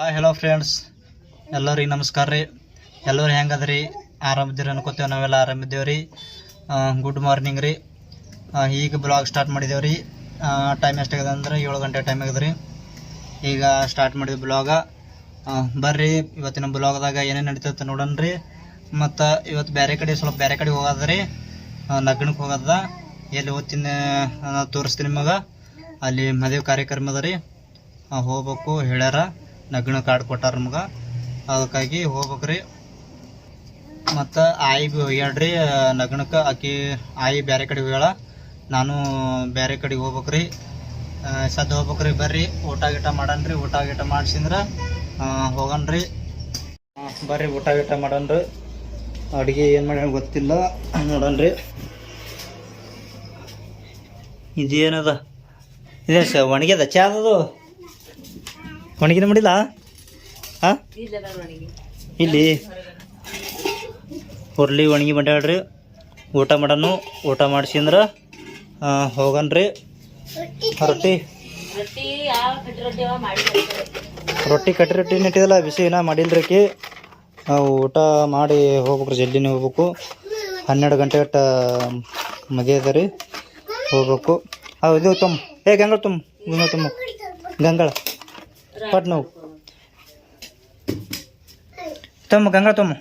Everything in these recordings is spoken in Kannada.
ಹಾಯ್ ಹಲೋ ಫ್ರೆಂಡ್ಸ್ ಎಲ್ಲರಿಗೆ ನಮಸ್ಕಾರ ರೀ. ಎಲ್ಲರೂ ಹೆಂಗದ್ರಿ? ಆರಾಮಿದ್ದೀರಿ ಅನ್ಕೋತೇವೆ ನಾವೆಲ್ಲ ಆರಾಮಿದ್ದೇವೆ ರೀ. ಗುಡ್ ಮಾರ್ನಿಂಗ್ ರೀ. ಈಗ ಬ್ಲಾಗ್ ಸ್ಟಾರ್ಟ್ ಮಾಡಿದ್ದೇವೆ ರೀ. ಟೈಮ್ ಎಷ್ಟಾಗಿದೆ ಅಂದ್ರೆ ಏಳು ಗಂಟೆ ಟೈಮ್ ಆಗಿದೆ ರೀ. ಈಗ ಸ್ಟಾರ್ಟ್ ಮಾಡಿದ್ವಿ ಬ್ಲಾಗ ಬರ್ರಿ, ಇವತ್ತಿನ ಬ್ಲಾಗ್ದಾಗ ಏನೇನು ನಡೀತೈತೆ ನೋಡೋಣ ರೀ. ಮತ್ತು ಇವತ್ತು ಬೇರೆ ಕಡೆ ಸ್ವಲ್ಪ ಬೇರೆ ಕಡೆ ಹೋಗೋದ ರೀ. ಲಗ್ನಕ್ಕೆ ಹೋಗೋದ. ಎಲ್ಲಿ ಓದ್ತೀನಿ ತೋರಿಸ್ತೀನಿ ನಿಮಗೆ. ಅಲ್ಲಿ ಮದುವೆ ಕಾರ್ಯಕ್ರಮ ಅದ ರೀ. ಹೋಗ್ಬೇಕು, ಹೇಳ್ಯಾರ. ನಗ್ನ ಕಾರ್ಡ್ ಕೊಟ್ಟಾರ ನಮ್ಗೆ. ಅದಕ್ಕಾಗಿ ಹೋಗ್ಬೇಕ್ರಿ. ಮತ್ತು ಆಯಿ ಬಿ ಹೋಗ್ಯಾಡ್ರಿ ನಗ್ನಕ್ಕೆ ಆಕಿ, ಆಯಿ ಬೇರೆ ಕಡೆ ಹೋಗ್ಯಾಳ. ನಾನು ಬೇರೆ ಕಡೆ ಹೋಗ್ಬೇಕ್ರಿ. ಸದ್ದು ಹೋಗ್ಬೇಕ್ರಿ, ಬರ್ರಿ. ಊಟ ಗೀಟ ಮಾಡನ್ರಿ, ಊಟ ಗೀಟ ಮಾಡ್ಸಿಂದ್ರ ಹೋಗನ್ರಿ. ಬರ್ರಿ, ಊಟ ಗೀಟ ಮಾಡನ್ರಿ. ಅಡುಗೆ ಏನು ಮಾಡ್ಯಾಳ ಗೊತ್ತಿಲ್ಲ, ನೋಡನ್ರಿ. ಇದೇನದ? ಇದೆ ಸ, ಒಣಗ್ಯದ? ಚಾ ಅದದು ಒಣಗಿನ ಮಾಡಿಲ್ಲ? ಹಾಂ ಇಲ್ಲಿ. ಹುರ್ಲಿ ಒಣಗಿ ಬಂಡಾಡ್ರಿ ಊಟ ಮಾಡನು ಊಟ ಮಾಡಿಸಿಂದ್ರ ಹೋಗನ್ರಿ. ರೊಟ್ಟಿ. ರೊಟ್ಟಿ ಕಟ್ಟಿ ರೊಟ್ಟಿ ನೆಟ್ಟಿದಲ್ಲ ಬಿಸಿ ಏನ ಮಾಡಿಲ್ರಿ ಆಕಿ ಊಟ ಮಾಡಿ ಹೋಗ್ಬೇಕ್ರಿ ಜಲ್ದಿನೇ ಹೋಗ್ಬೇಕು. ಹನ್ನೆರಡು ಗಂಟೆ ಗಟ್ಟ ಮದುವೆ ಅದ ರೀ. ಹೋಗ್ಬೇಕು. ಹೌದು ತುಮ್ ತುಂಬ ಏ ಗಂಗಳ ತುಂಬ ಗಂಗಳ ತುಂಬ ಗಂಗಳ. ನಾವು ತಮ್ಮ ಗಂಗಾ ತಮ್ಮ.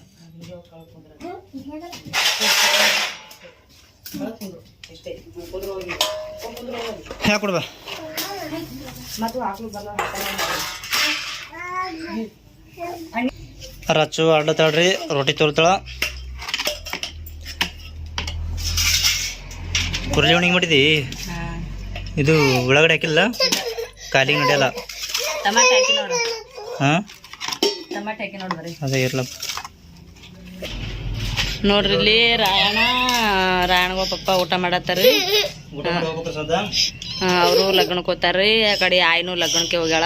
ರಚು ರಚ್ಚು ಅಡ್ಡತಾಳ್ರಿ ರೊಟ್ಟಿ ತೋರ್ತಾಳ ಕುರ್ಲಿ ಒಣಗಿ ಮಾಡಿದಿ? ಇದು ಒಳಗಡೆ ಹಾಕಿಲ್ಲ? ಕಾಲಿಗೆ ನಡೆಯಲ್ಲ. ಟಮಾಟೆ ಹಾಕಿ ನೋಡ್ರಿ ಹಾಂ? ಟಮಾಟೆ ಹಾಕಿ ನೋಡ್ರಿ ಅದೇ ಇರ್ಲ ನೋಡ್ರಿ ಇಲ್ಲಿ ರಾಯಣ ರಾಯಣಗೋ ಪಪ್ಪ ಊಟ ಮಾಡತ್ತಾರ್ರಿ. ಊಟ ಮಾಡಿ ಹೋಗ್ಬೇಕು ಸದಾ ಅವರು ಲಗ್ನಕ್ಕೆ ಹೋಗ್ತಾರ್ರಿ. ಆ ಕಡೆ ಆಯ್ನು ಲಗ್ನಕ್ಕೆ ಹೋಗ್ಯಾಳ.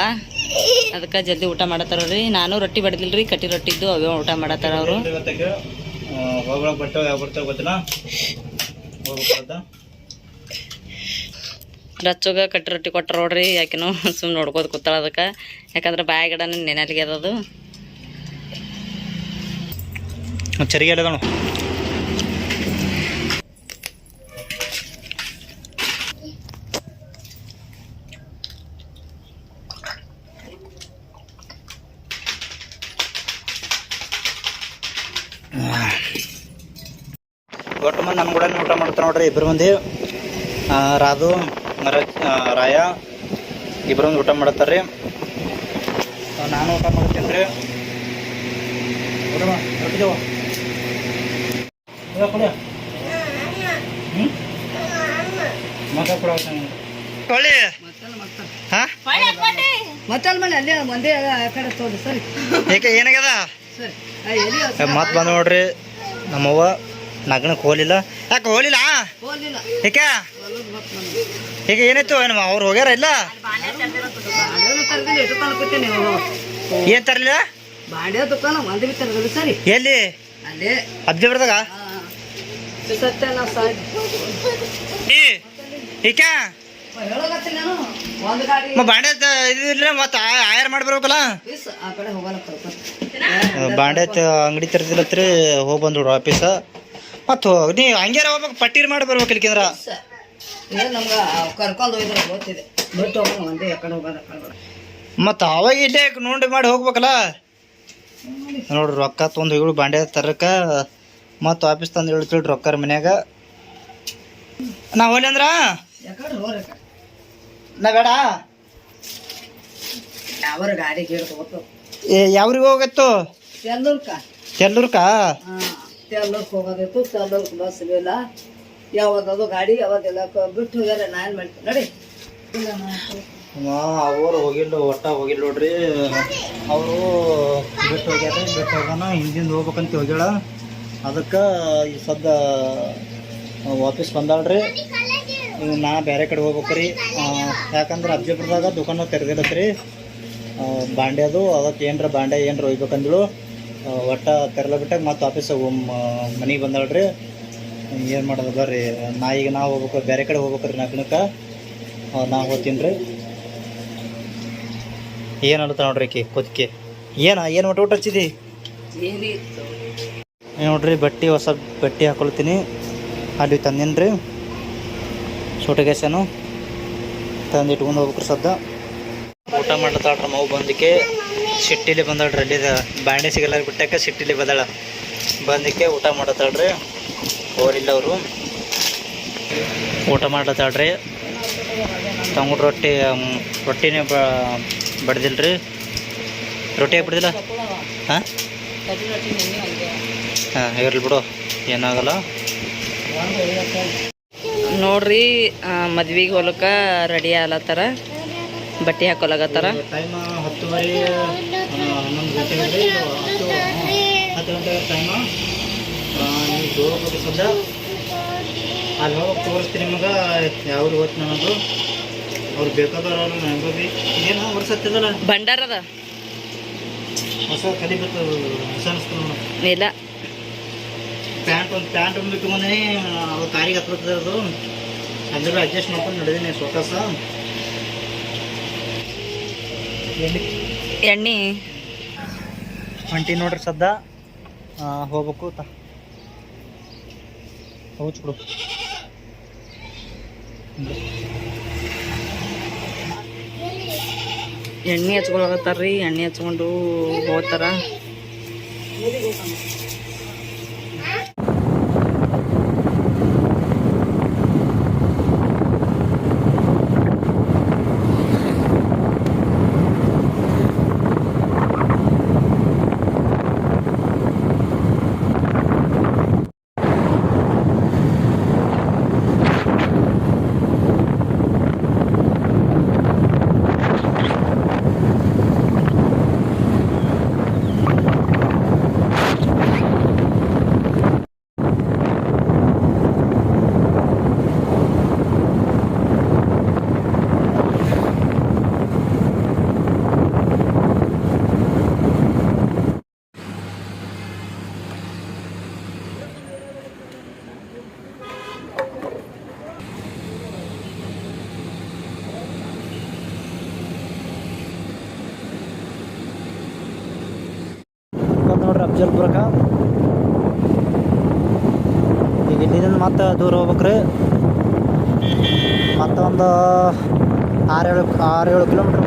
ಅದಕ್ಕೆ ಜಲ್ದಿ ಊಟ ಮಾಡತ್ತಾರ್ರಿ. ನಾನು ರೊಟ್ಟಿ ಬಡ್ದಿಲ್ರಿ ಕಟ್ಟಿ ರೊಟ್ಟಿ ಇದ್ದು ಅವೇ ಊಟ ಮಾಡತ್ತಾರ ಅವರು ಇವತ್ತಿಗೆ ಹೋಗ್ಬೇಕು ಬಟ್ಟೆ ಯಾವ ಬರ್ತಾವ ಗೊತ್ತಿಲ್ಲ ಹೋಗ್ಬೇಕು ಸದಾ ರಚ್ಚೋಗ ಕಟ್ಟಿ ರೊಟ್ಟಿ ಕೊಟ್ಟರು ನೋಡ್ರಿ ಯಾಕೆನೋ ಸುಮ್ಮನೆ ನೋಡ್ಕೋದು ಕೂತಾಳ ಅದಕ್ಕೆ. ಯಾಕಂದ್ರೆ ಬಾಯ ಗಿಡ ನೆನಲಿಗೆ ಅದದು ಚರಿಗೆ ಎಡದನು ಒಟ್ಟು ಮಂದಿ ನಮ್ಮ ಕೂಡ ಊಟ ಮಾಡ್ತಾರೆ ನೋಡ್ರಿ ಇಬ್ಬರು ಮಂದಿ. ರಾಧು ಆ, ರಾಯ ಇಬ್ಬರು ಊಟ ಮಾಡತ್ತಾರ್ರಿ. ಆ, ನಾನು ಊಟ ಮಾಡ್ತೀನಿ ರೀ. ಏಕೆ ಏನಾಗ್ಯದ? ಸರಿ. ಮತ್ತೆ ಬಂದು ನೋಡ್ರಿ ನಮ್ಮವ್ವ ನಗ್ನಕ್ಕೆ ಹೋಲಿಲ್ಲ ಯಾಕೆ ಹೋಲಿಲ್ಲ ಏಕೆ? ಈಗ ಏನಿತ್ತು ಏನು ಅವ್ರು ಹೋಗ್ಯಾರ ಇಲ್ಲ? ಏನ್ ತರಲಿಲ್ಲ? ಎಲ್ಲಿ? ಅಬ್ಜಿ ಬರ್ದಾಗ ನಾವು ಗಾಡಿ ಬಾಂಡೆ ತ- ಇದು ಮತ್ತೆ ಆಯರ್ ಮಾಡಿ ಬರ್ಬೇಕಲ್ಲ? ಬಾಂಡೆ ಅಂಗಡಿ ತೆರೆದಿಲ್ಲತ್ರಿ ಹೋಗಿ ಬಂದ್ಬಿಡು ಆಫೀಸ. ಮತ್ತು ನೀ ಹಂಗ್ಯಾರ ಹೋಗ್ಬೇಕು? ಪಟ್ಟಿರ್ ಮಾಡಿ ಬರ್ಬೇಕು ಇಲ್ಕಿಂದ್ರ ಇದು ನಮ್ಗೆ ಕರ್ಕೊಂಡು ಹೋಗಿದ್ರೆ ಗೊತ್ತಿದೆ. ಬಿಟ್ಟು ಹೋಗೋಣ ಒಂದೇ ಕಡೆ ಹೋಗೋದ ಕಡೆ ಮತ್ತು ಅವಾಗ ಇಲ್ಲೇ ನೋಡಿ ಮಾಡಿ ಹೋಗ್ಬೇಕಲ್ಲ? ನೋಡ್ರಿ ರೊಕ್ಕ ತೊಂದು ಹೇಳು ಬಾಂಡೆ ತರಕ ಮತ್ತು ಆಫೀಸ್ ತಂದು ತಿಳಿ ರೊಕ್ಕ ಮನ್ಯಾಗ. ನಾ ಹೋಲಿ ಅಂದ್ರ? ನಾ ಬೇಡ. ಯಾವ ಗಾಡಿ ಕೇಳ್ತು ಏ ಯಾವ್ರಿಗೆ ಹೋಗತ್ತು? ತೆಲ್ಲೂರ್ಕ. ತೆಲ್ಲೂರ್ಕ? ತೆಲ್ಲೂರ್ಕ ತೆಲ್ಲೂರ್ಕ್ ಹೋಗೋದಿತ್ತು ತೆಲ್ಲೂರ್ಕ್ ಬಸ್ ಇಲ್ಲ ಯಾವ್ದದು ಗಾಡಿ, ಯಾವಾಗೆಲ್ಲ ಬಿಟ್ಟು ಹೋಗ್ಯಾರ ನಾನು ಮಾಡ್ತೀನಿ. ನೋಡಿ. ಅವರು ಹೋಗಿಲ್ಲ, ಒಟ್ಟ ಹೋಗಿಲ್ಲ ನೋಡ್ರಿ. ಅವರು ಬಿಟ್ಟು ಹೋಗ್ಯಾರ, ಬಿಟ್ಟು ಹೋಗೋಣ, ಹಿಂದಿಂದ ಹೋಗ್ಬೇಕಂತ ಹೋಗ್ಯಾಳ. ಅದಕ್ಕೆ ಈ ಸದ್ದ ವಾಪಸ್ ಬಂದಾಳ್ರಿ. ನಾ ಬೇರೆ ಕಡೆ ಹೋಗ್ಬೇಕ್ರಿ ಯಾಕಂದ್ರೆ ಅಬ್ಜಾಪುರದಾಗ ದುಕಾನ ತೆರೆದಿರತ್ರಿ. ಬಾಂಡೆ ಅದು ಅದಕ್ಕೆ ಏನರ ಬಾಂಡೆ ಏನರ ಒಯ್ಬೇಕಂದಳು. ಒಟ್ಟ ತೆರಲ ಬಿಟ್ಟಾಗ ಮತ್ತೆ ವಾಪಸ್ ಮನೆಗೆ ಬಂದಾಳ್ರಿ. ಏನು ಮಾಡೋದು ಬರ್ರಿ? ನಾ ಈಗ ನಾವು ಹೋಗ್ಬೇಕು ಬೇರೆ ಕಡೆ ಹೋಗ್ಬೇಕ್ರಿ ನಗ್ನಕ್ಕೆ ನಾ ಹೋಗ್ತೀನಿ ರೀ. ಏನು ಅನ್ಲತ್ತ ನೋಡ್ರಿ ಕಿ ಕುದ್ಕೆ ಏನ ಏನು ಮಟ್ಟ ಊಟ ಹಚ್ಚಿದಿ? ನೋಡ್ರಿ ಬಟ್ಟೆ ಹೊಸ ಬಟ್ಟೆ ಹಾಕೊಳ್ತೀನಿ. ಅಲ್ಲಿ ತಂದಿನಿ ರೀ. ಸೂಟಗೇಸನು ತಂದು ಇಟ್ಕೊಂಡು ಹೋಗ್ಬೇಕ್ರಿ ಸದ್ದ. ಊಟ ಮಾಡ್ಲತ್ತಾಳ್ರಿ ಮಗು ಬಂದಕ್ಕೆ ಸಿಟ್ಟಿಲಿ ಬಂದಾಳ್ರಿ ಅಲ್ಲಿ ಬ್ಯಾಂಡೇಜ್ ಸಿಗಲ್ಲ ಬಿಟ್ಟಕ್ಕೆ ಸಿಟ್ಟಿಲಿ ಬಂದಾಳ. ಬಂದಕ್ಕೆ ಊಟ ಮಾಡತ್ತಾಳ್ರಿ ಅವರು ಊಟ ಮಾಡ್ಲತ್ತಾಳ್ರಿ. ತಂಗುಡ್ ರೊಟ್ಟಿ ರೊಟ್ಟಿನೇ ಬ ರೀ ರೊಟ್ಟಿ ಯಾಕೆ ಬಿಡ್ದಿಲ್ಲ? ಹಾಂ? ಹಾಂ ಇರ್ಲಿ ಬಿಡು ಏನಾಗಲ್ಲ. ನೋಡ್ರಿ ಮದ್ವೆಗೆ ಹೊಲಕ್ಕೆ ರೆಡಿ ಆಗ್ಲತ್ತಾರ? ಬಟ್ಟೆ ಹಾಕೊಲಾಗತ್ತಾರ ಟೈಮ್ ಹತ್ತುವರೆ ಹನ್ನೊಂದು ಗಂಟೆಗೆ ಇದೆ. ಹತ್ತು ಹತ್ತು ಗಂಟೆ ಟೈಮ್ ನೀವು ಸದ್ಯ ಅಲ್ಲಿ ಹೋಗಿ ತೋರಿಸ್ತೀನಿ ನಿಮಗೆ ಯಾವ ಹೋಗ್ತೀನಿ ಅನ್ನೋದು ಅವ್ರು ಬೇಕಾದವ್ರು ಅವ್ರು ಹೆಂಗೋ ಬಿ ಏನು ಹೊರಸತ್ತದಲ್ಲ ಭಂಡಾರದ ಹೊಸ ಕಲಿಬೇಕು ಹೊಸ ಅನಿಸ್ತು ನೋಡು. ಇಲ್ಲ. ಪ್ಯಾಂಟ್ ಒಂದು ಪ್ಯಾಂಟ್ ಒಂದು ಇಟ್ಕೊಂಡೇ ಅವ್ರ ಕಾರಿಗೆ ಹತ್ಬರ್ತದೆ ಅದು. ಅಂದ್ರೆ ಅಡ್ಜಸ್ಟ್ ಮಾಡ್ಕೊಂಡು ನಡೆದೀನಿ ಸೊಕಸ ಎಣ್ಣೆ. ಹೊಂಟಿ ನೋಡ್ರಿ ಸದ್ದ. ಹೋಗ್ಬೇಕು ತ. ಹೌಚ್ಬಿಡು ಎಣ್ಣೆ ಹಚ್ಕೊಳಗತ್ತಾರ್ರಿ ಎಣ್ಣೆ ಹಚ್ಕೊಂಡು ಹೋಗ್ತಾರ. ನೋಡ್ರಿ ಈಗ ಇಲ್ಲಿಂದ ಮತ್ತೆ ದೂರ ಹೋಗ್ಬೇಕ್ರಿ. ಮತ್ತೊಂದು ಆರೇಳು ಆರೇಳು ಕಿಲೋಮೀಟ್ರ್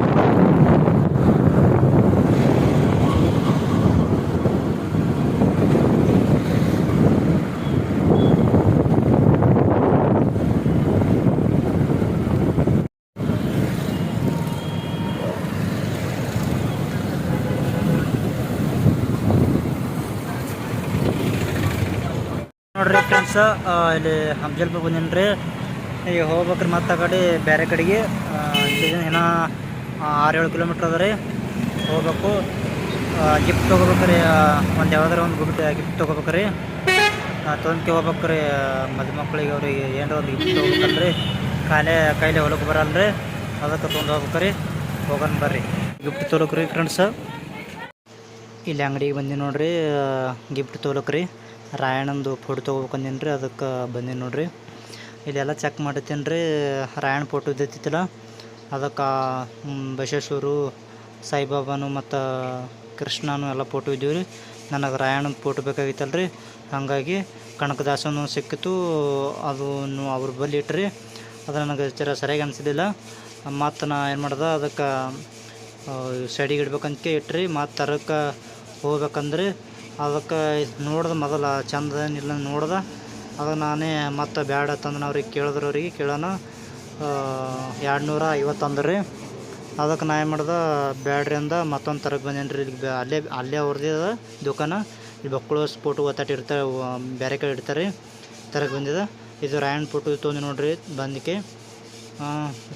ಇಲ್ಲಿ ಹಂಜಲ್ಪುರ ಬಂದೀನಿ ರೀ ಈಗ ಹೋಗ್ಬೇಕ್ರಿ ಮತ್ತೆ ಆ ಕಡೆ ಬೇರೆ ಕಡೆಗೆ. ಏನೋ ಆರು ಏಳು ಕಿಲೋಮೀಟ್ರ್ ಅದ ರೀ. ಹೋಗ್ಬೇಕು. ಗಿಫ್ಟ್ ತೊಗೋಬೇಕ್ರಿ ಒಂದು ಯಾವ್ದಾರ ಒಂದು ಗುಡ್ ಗಿಫ್ಟ್ ತೊಗೋಬೇಕ್ರಿ. ತೊಗೊಂಡ್ಕೆ ಹೋಗ್ಬೇಕ್ರಿ ಮದುಮಕ್ಳಿಗೆ ಅವ್ರಿಗೆ ಏನಾರ ಒಂದು ಗಿಫ್ಟ್ ತೊಗೋಬೇಕಲ್ರಿ. ಕಾಲೇ ಕೈಲೇ ಹೊಲಕ್ಕೆ ಬರಲ್ರಿ. ಅದಕ್ಕೆ ತೊಗೊಂಡು ಹೋಗ್ಬೇಕ್ರಿ. ಹೋಗನ್ ಬರ್ರಿ. ಗಿಫ್ಟ್ ತೊಗೊಳಕ್ರಿ ಫ್ರೆಂಡ್ಸ್ ಇಲ್ಲಿ ಅಂಗಡಿಗೆ ಬಂದಿ ನೋಡ್ರಿ ಗಿಫ್ಟ್ ತೊಗೊಳಕ್ರಿ ರಾಯಣ್ಣಂದು ಫೋಟೋ ತೊಗೋಬೇಕಂದೇನು ರೀ ಅದಕ್ಕೆ ಬಂದೀನಿ ನೋಡಿರಿ. ಇಲ್ಲೆಲ್ಲ ಚೆಕ್ ಮಾಡತ್ತೀನಿ ರೀ, ರಾಯಣ್ಣ ಫೋಟೋ ಇದ್ದಿತ್ತಿಲ್ಲ ಅದಕ್ಕೆ ಬಸವೇಶ್ವರು, ಸಾಯಿಬಾಬಾನು ಮತ್ತು ಕೃಷ್ಣನು ಎಲ್ಲ ಫೋಟೋ ಇದ್ದೀವಿ ರೀ. ನನಗೆ ರಾಯಣ್ಣನ ಫೋಟೋ ಬೇಕಾಗಿತ್ತಲ್ಲ ರೀ ಹಾಗಾಗಿ ಕನಕದಾಸನು ಸಿಕ್ಕಿತು ಅದು ಅವ್ರ ಬಳಿ ಇಟ್ರಿ. ಅದು ನನಗೆ ಜರ ಸರಿಯಾಗಿ ಅನಿಸಿದ್ದಿಲ್ಲ. ಮತ್ತು ನಾ ಏನು ಮಾಡ್ದೆ, ಅದಕ್ಕೆ ಸೈಡಿಗೆ ಇಡ್ಬೇಕಂತ ಇಟ್ರಿ, ಮತ್ತು ತರಕ್ಕೆ ಹೋಗ್ಬೇಕಂದ್ರೆ ಅದಕ್ಕೆ ನೋಡ್ದೆ ಮೊದಲು ಚಂದ ಇಲ್ಲ ನೋಡ್ದೆ. ಅದಕ್ಕೆ ನಾನೇ ಮತ್ತೆ ಬ್ಯಾಡ ತಂದು ಅವ್ರಿಗೆ ಕೇಳಿದ್ರು ಅವ್ರಿಗೆ, ಕೇಳೋಣ. ಎರಡು ನೂರ ರೀ. ಅದಕ್ಕೆ ನಾ ಏನು ಮಾಡ್ದೆ, ಬ್ಯಾಡ್ರಿ ಅಂದ, ಮತ್ತೊಂದು ತರಕ್ಕೆ ಬಂದೇನು ರೀ, ಇಲ್ಲಿ ಅಲ್ಲೇ ಅಲ್ಲೇ ಅವ್ರದ್ದಿದ ದುಕಾನ. ಇಲ್ಲಿ ಬಕ್ಕಳು ಸ್ಪೋಟು ಒತ್ತಾಟ ಇರ್ತಾರೆ ಬೇರೆ ಕಡೆ ಇಡ್ತಾರೆ ತರಕ್ಕೆ ಬಂದಿದೆ. ಇದು ರಾಯಣ್ ಫೋಟೋ ತೊಗೊಂಡು ನೋಡ್ರಿ ಬಂದಕ್ಕೆ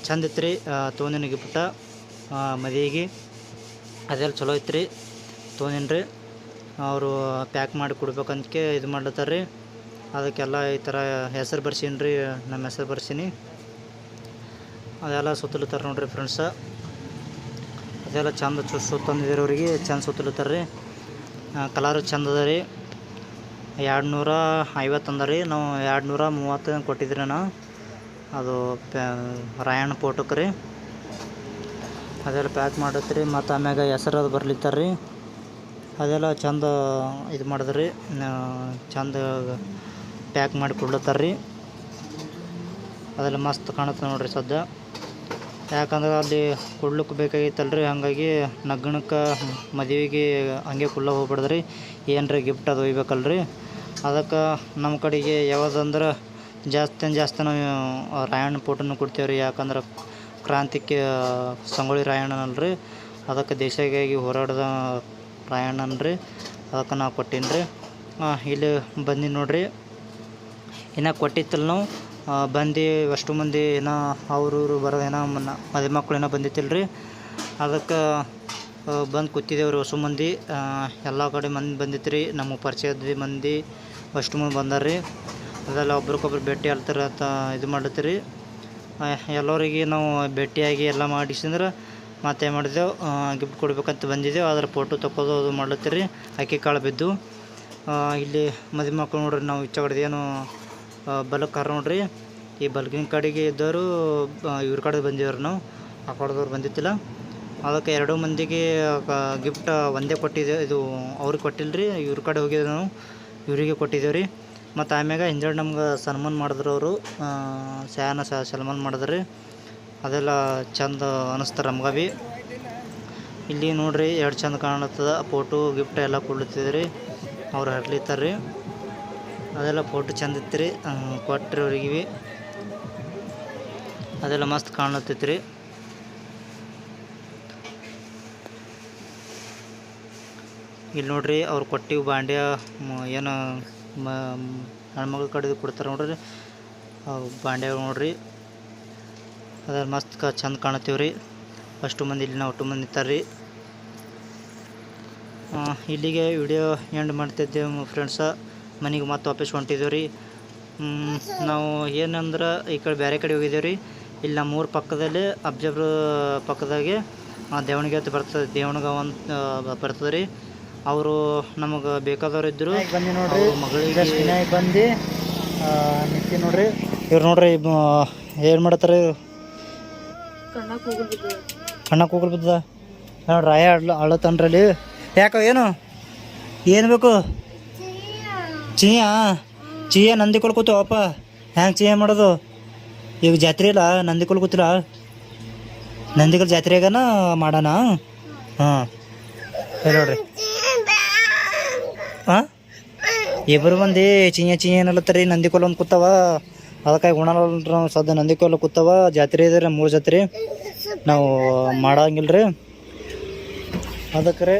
ಚಂದ ಇತ್ತು ರೀ ತೊಗೊಂಡಿನ ಗಿಫ್ಟ. ಮದುವೆಗೆ. ಅದೆಲ್ಲ ಚಲೋ ಇತ್ತು ರೀ ತೊಗೊಂಡಿನಿ ರೀ ಅವರು ಪ್ಯಾಕ್ ಮಾಡಿ ಕೊಡ್ಬೇಕಂತಕ್ಕೆ ಇದು ಮಾಡ್ಲತ್ತಾರ ರೀ ಅದಕ್ಕೆಲ್ಲ ಈ ಥರ ಹೆಸರು ಬರ್ಸೀನಿ ರೀ, ನಮ್ಮ ಹೆಸರು ಬರ್ಸೀನಿ. ಅದೆಲ್ಲ ಸುತ್ತಲತ್ತಾರ ನೋಡಿರಿ ಫ್ರೆಂಡ್ಸ ಅದೆಲ್ಲ ಚಂದ ಚು ಸುತ್ತಂದಿದ್ದಾರೆ ಅವ್ರಿಗೆ, ಚಂದ ಸುತ್ತಲತ್ತಾರ ರೀ ಕಲರು ಚಂದ ಅದ ರೀ. ಎರಡು ನೂರ ಐವತ್ತು ಅಂದ ರೀ ನಾವು ಎರಡು ನೂರ ಮೂವತ್ತು ಕೊಟ್ಟಿದ್ರಿ ನಾ ಅದು ರಾಯಣ್ಣ ಫೋಟೋಕ್ಕೆ ರೀ. ಅದೆಲ್ಲ ಪ್ಯಾಕ್ ಮಾಡತ್ತೆ ರೀ ಮತ್ತು ಆಮ್ಯಾಗ ಹೆಸರು ಅದು ಬರ್ಲಿತ್ತಾರ ರೀ ಅದೆಲ್ಲ ಚಂದ ಇದು ಮಾಡಿದ್ರಿ. ಚಂದ ಪ್ಯಾಕ್ ಮಾಡಿ ಕೊಡ್ಲತ್ತಾರ ರೀ ಅದೆಲ್ಲ ಮಸ್ತ್ ಕಾಣುತ್ತೆ ನೋಡ್ರಿ ಸದ್ಯ. ಯಾಕಂದ್ರೆ ಅಲ್ಲಿ ಕೊಡ್ಲಿಕ್ಕೆ ಬೇಕಾಗಿತ್ತಲ್ರಿ. ಹಾಗಾಗಿ ನಗ್ನಕ್ಕೆ ಮದುವೆಗೆ ಹಂಗೆ ಕುಲ್ಲ ಹೋಗ್ಬಿಡ್ದ್ರಿ. ಏನರ ಗಿಫ್ಟ್ ಅದು ಒಯ್ಬೇಕಲ್ರಿ. ಅದಕ್ಕೆ ನಮ್ಮ ಕಡೆಗೆ ಯಾವುದಂದ್ರೆ ಜಾಸ್ತಿ ಜಾಸ್ತಿ ನಾವು ರಾಯಣ್ಣ ಫೋಟೋನು ಕೊಡ್ತೇವೆ ರೀ ಯಾಕಂದ್ರೆ ಕ್ರಾಂತಿಗೆ ಸಂಗೊಳ್ಳಿ ರಾಯಣ್ಣನಲ್ರಿ. ಅದಕ್ಕೆ ದೇಶಕ್ಕಾಗಿ ಹೋರಾಡಿದ ರಾಯಣ್ಣನ್ರಿ ಅದಕ್ಕೆ ನಾವು ಕೊಟ್ಟೀನಿ ರೀ ಇಲ್ಲಿ ಬಂದು ನೋಡ್ರಿ. ಇನ್ನು ಕೊಟ್ಟಿತ್ತಲ್ಲ ನಾವು. ಬಂದು ಅಷ್ಟು ಮಂದಿ ಏನೋ ಅವರು ಬರೋದು ಏನೋ ಮನ ಮದುವೆ ಮಕ್ಳು ಏನೋ ಬಂದಿತ್ತಿಲ್ಲ ರೀ ಅದಕ್ಕೆ ಬಂದು ಕೂತಿದ್ದೇವ್ರಿ ಹೊಸ ಮಂದಿ. ಎಲ್ಲ ಕಡೆ ಮಂದಿ ಬಂದಿತ್ತು ರೀ ನಮಗೆ ಪರಿಚಯದ ಮಂದಿ ಅಷ್ಟು ಮಂದಿ ಬಂದಾರ ರೀ ಅದೆಲ್ಲ ಒಬ್ರಿಗೊಬ್ರು ಭೇಟಿ ಆಗ್ತಾರೆ ಅಂತ ಇದು ಮಾಡತ್ತೀರಿ ಎಲ್ಲರಿಗೆ ನಾವು ಭೇಟಿಯಾಗಿ ಎಲ್ಲ ಮಾಡಿಸಿದ್ರೆ ಮತ್ತೆ ಏನು ಮಾಡಿದೆವು ಗಿಫ್ಟ್ ಕೊಡ್ಬೇಕಂತ ಬಂದಿದ್ದೆವು. ಆದ್ರೆ ಫೋಟೋ ತಕ್ಕೋದು ಅದು ಮಾಡ್ಲತ್ತೀರಿ. ಅಕ್ಕಿ ಕಾಳು ಬಿದ್ದು. ಇಲ್ಲಿ ಮದುವೆ ಮಕ್ಕಳು ನೋಡ್ರಿ, ನಾವು ಇಚ್ಛೆ ಏನು ಬಲಕ್ಕೆ ಕರ್ ನೋಡ್ರಿ. ಈ ಬಲ್ಗಿನ ಕಡೆಗೆ ಇದ್ದವರು ಇವ್ರ ಕಡೆ ಬಂದಿದ್ರು ನಾವು. ಆ ಕಡೆದವ್ರು ಬಂದಿತ್ತಿಲ್ಲ. ಅದಕ್ಕೆ ಎರಡು ಮಂದಿಗೆ ಗಿಫ್ಟ್ ಒಂದೇ ಕೊಟ್ಟಿದ್ದೆ. ಇದು ಅವ್ರಿಗೆ ಕೊಟ್ಟಿಲ್ಲ ರೀ ಇವ್ರ ಕಡೆ ಹೋಗಿದ್ದೆ ನಾವು. ಇವರಿಗೆ ಕೊಟ್ಟಿದ್ದೇವೆ ರೀ. ಮತ್ತು ಆಮ್ಯಾಗ ಹಿಂಜಡ್ ನಮ್ಗೆ ಸನ್ಮಾನ ಮಾಡಿದ್ರು ಅವರು. ಸಲ್ಮಾನ್ ಸನ್ಮಾನ ಮಾಡಿದ್ರಿ ಅದೆಲ್ಲ ಚಂದ ಅನಿಸ್ತಾರೆ ನಮ್ಗೆ ಭೀ ಇಲ್ಲಿ ನೋಡ್ರಿ ಎರಡು ಚಂದ ಕಾಣತ್ತದ ಫೋಟೋ ಗಿಫ್ಟ್ ಎಲ್ಲ ಕೊಡ್ಲತ್ತಿದ್ರಿ. ಅವ್ರು ಹರ್ಲಿತ್ತಾರ ರೀ ಅದೆಲ್ಲ ಫೋಟೋ ಚಂದ ಇತ್ತು ರೀ ಕೊಟ್ರಿ ಅವ್ರಿಗೆ ಭೀ ಅದೆಲ್ಲ ಮಸ್ತ್ ಕಾಣತ್ತೈತಿ ರೀ ಇಲ್ಲಿ ನೋಡ್ರಿ ಅವ್ರು ಕೊಟ್ಟಿವಿ ಬಾಂಡ್ಯ, ಮ- ಏನು ಹೆಣ್ಮಗಳ ಕಡೆ ಕೊಡ್ತಾರೆ ನೋಡ್ರಿ. ಬಾಂಡ್ಯ ನೋಡ್ರಿ. ಅದ್ರ ಮಸ್ತ್ ಕ ಚಂದ ರೀ. ಅಷ್ಟು ಮಂದಿ ಇಲ್ಲಿ ನಾವು ಒಟ್ಟು ಮಂದಿ ಇರ್ತಾರೆ ರೀ ಇಲ್ಲಿಗೆ ವಿಡಿಯೋ ಎಂಡ್ ಮಾಡ್ತಿದ್ದೇವೆ ಫ್ರೆಂಡ್ಸ ಮನೆಗೆ ಮತ್ತೆ ವಾಪಸ್ ಹೊಂಟಿದ್ದೇವೆ ರೀ. ನಾವು ಏನಂದ್ರೆ ಈ ಕಡೆ ಬೇರೆ ಕಡೆ ಹೋಗಿದ್ದೇವೆ ರೀ. ಇಲ್ಲಿ ನಮ್ಮ ಊರ ಪಕ್ಕದಲ್ಲಿ ಅಬ್ಜಬ್ರ ಪಕ್ಕದಾಗೆ ದೇವಣಿಗೆ ಅಂತ ಬರ್ತದೆ. ದೇವಣಿಗೆ ಒಂದು ಬರ್ತದೆ ರೀ. ಅವರು ನಮಗೆ ಬೇಕಾದವ್ರು ಇದ್ದರು ಬಂದು ನೋಡ್ರಿ. ಮಗಳಿಗೆ ಬಂದು. ನಿಂತಿ ನೋಡ್ರಿ. ಇವ್ರು ನೋಡ್ರಿ ಏನು ಮಾಡತ್ತಾರೆ ಅಣ್ಣ ಕೂಗಲ್ ಬಿದ್ದದ ನೋಡ್ರಿ ರಾಯ ಅಳ್ಳ ಅಳ್ಳತ್ತನ್ರಲ್ಲಿ ಯಾಕ ಏನು? ಏನು ಬೇಕು? ಚೀಯಾ? ಚೀಯ ನಂದಿ ಕೂತು, ಅಪ್ಪ. ಹ್ಯಾಂಗೆ ಚೀಯ ಮಾಡೋದು? ಈಗ ಜಾತ್ರೆ ಇಲ್ಲ ನಂದಿ ಕೂತಿಲ್ಲ. ನಂದಿಗಲ್ ಜಾತ್ರೆಗನ ಮಾಡೋಣ. ಹಾಂ. ನೋಡ್ರಿ. ಹಾಂ ಇಬ್ಬರು ಮಂದಿ ಚೀಯಾ ಚಿಂಯ ಏನಲ್ಲತ್ತರಿ ನಂದಿಕೋಲ್ ಒಂದು ಕೂತಾವ. ಅದಕ್ಕಾಗಿ ಉಣಲ್ಲ ಸದ್ಯ ನಂದಿಕೋಲ್ ಕೂತಾವ, ಜಾತ್ರೆ ಇದೆ ಮೂರು ಜಾತ್ರೆ. ನಾವು ಮಾಡಂಗಿಲ್ಲ ರೀ ಅದಕ್ಕೆ ರೀ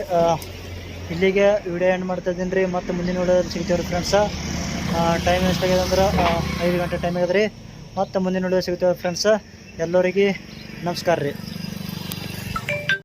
ಇಲ್ಲಿಗೆ ವಿಡಿಯೋ ಎಂಡ್ ಮಾಡ್ತಾ ಇದ್ದೀನಿ ರೀ. ಮತ್ತು ಮುಂದಿನ ವಿಡಿಯೋದಲ್ಲಿ ರೀ ಫ್ರೆಂಡ್ಸ ಟೈಮ್ ಎಷ್ಟಾಗಿದೆ ಅಂದ್ರೆ ಐದು ಗಂಟೆ ಟೈಮ್ ಆಗಿದೆ ರೀ. ಮತ್ತು ಮುಂದಿನ ವಿಡಿಯೋ ಸಿಗ್ತೀವಿ ಫ್ರೆಂಡ್ಸ ಎಲ್ಲರಿಗೆ ನಮಸ್ಕಾರ ರೀ.